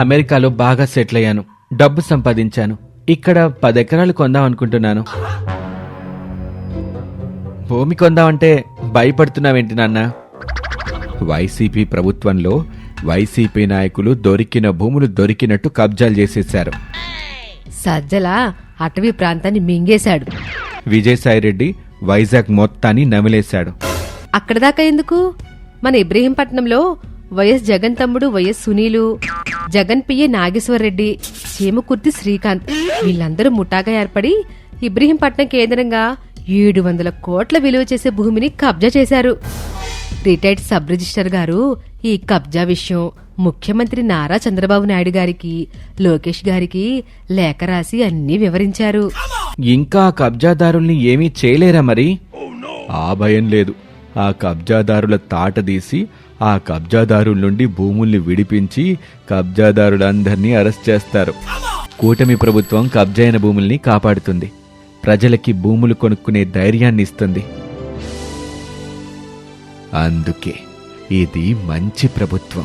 అమెరికాలో బాగా సెటిల్ అయ్యాను. డబ్బు సంపాదించాను. ఇక్కడ పది ఎకరాలు కొందాం అనుకుంటున్నాను భూమి కొందామంటే భయపడుతున్నావేంటి నాన్న? వైసీపీ ప్రభుత్వంలో వైసీపీ నాయకులు దొరికిన భూములు దొరికినట్టు కబ్జాలు చేసేశారు. సజ్జల అటవీ ప్రాంతాన్ని మింగేశాడు. విజయసాయిరెడ్డి వైజాగ్ మొత్తాన్ని నమిలేశాడు. అక్కడ దాకా ఎందుకు? మన ఇబ్రహీంపట్నంలో వైఎస్ జగన్ తమ్ముడు వైఎస్ సునీలు జగన్ పియ్య నాగేశ్వరరెడ్డి చీమకుర్తి శ్రీకాంత్ వీళ్ళందరూ ముఠాగా ఏర్పడి ఇబ్రహీంపట్నం కేంద్రంగా ఏడు వందల కోట్ల విలువ చేసే భూమిని కబ్జా చేశారు. రిటైర్డ్ సబ్ రిజిస్టర్ గారు ఈ కబ్జా విషయం ముఖ్యమంత్రి నారా చంద్రబాబు నాయుడు గారికి లోకేష్ గారికి లేఖ రాసి అన్నీ వివరించారు. ఇంకా కబ్జాదారుల్ని ఏమీ చేయలేరా మరి? ఆ భయం లేదు. ఆ కబ్జాదారుల తాటదీసి ఆ కబ్జాదారుల నుండి భూముల్ని విడిపించి కబ్జాదారులందరినీ అరెస్ట్ చేస్తారు. కూటమి ప్రభుత్వం కబ్జైన భూముల్ని కాపాడుతుంది. ప్రజలకి భూములు కొనుక్కునే ధైర్యాన్ని ఇస్తుంది. అందుకే ఇది మంచి ప్రభుత్వం.